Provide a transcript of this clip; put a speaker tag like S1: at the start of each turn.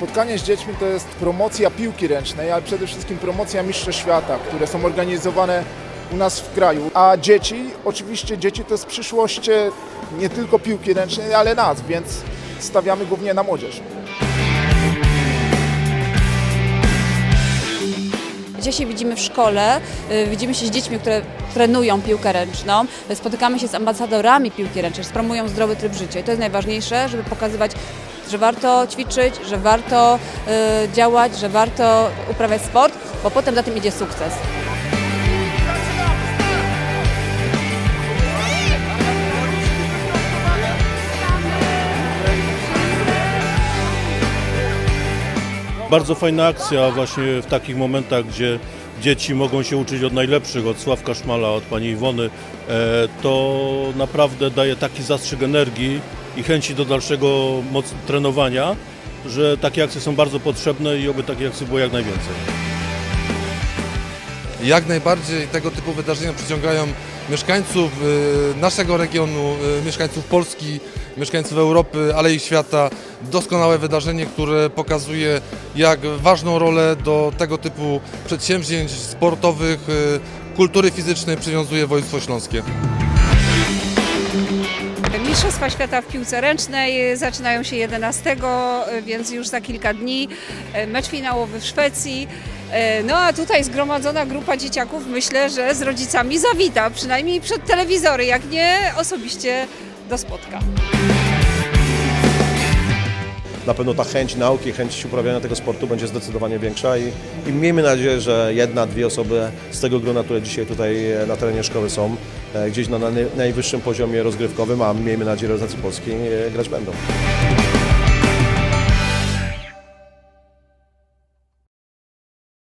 S1: spotkanie z dziećmi to jest promocja piłki ręcznej, ale przede wszystkim promocja Mistrzostw Świata, które są organizowane u nas w kraju. A dzieci, oczywiście dzieci to jest przyszłość e, nie tylko piłki ręcznej, ale nas, więc stawiamy głównie na młodzież.
S2: Gdzie się widzimy w szkole, y, widzimy się z dziećmi, które trenują piłkę ręczną, y, spotykamy się z ambasadorami piłki ręcznej, promują zdrowy tryb życia i to jest najważniejsze, żeby pokazywać, że warto ćwiczyć, że warto y, działać, że warto uprawiać sport, bo potem za tym idzie sukces.
S3: Bardzo fajna akcja właśnie w takich momentach, gdzie dzieci mogą się uczyć od najlepszych, od Sławka Szmala, od pani Iwony. E, To naprawdę daje taki zastrzyk energii i chęci do dalszego moc trenowania, że takie akcje są bardzo potrzebne i oby takich akcji było jak najwięcej.
S4: Jak najbardziej tego typu wydarzenia przyciągają mieszkańców y, naszego regionu, y, mieszkańców Polski, mieszkańców Europy, ale i świata. Doskonałe wydarzenie, które pokazuje, jak ważną rolę do tego typu przedsięwzięć sportowych, y, kultury fizycznej przywiązuje Województwo Śląskie.
S5: Mistrzostwa Świata w piłce ręcznej zaczynają się 11, więc już za kilka dni. Mecz finałowy w Szwecji. No a tutaj zgromadzona grupa dzieciaków myślę, że z rodzicami zawita, przynajmniej przed telewizory, jak nie osobiście do spotka.
S6: Na pewno ta chęć nauki, chęć uprawiania tego sportu będzie zdecydowanie większa i, i miejmy nadzieję, że jedna, dwie osoby z tego grona, które dzisiaj tutaj e, na terenie szkoły są, e, gdzieś na, na najwyższym poziomie rozgrywkowym, a miejmy nadzieję, że reprezentacji Polski e, grać będą.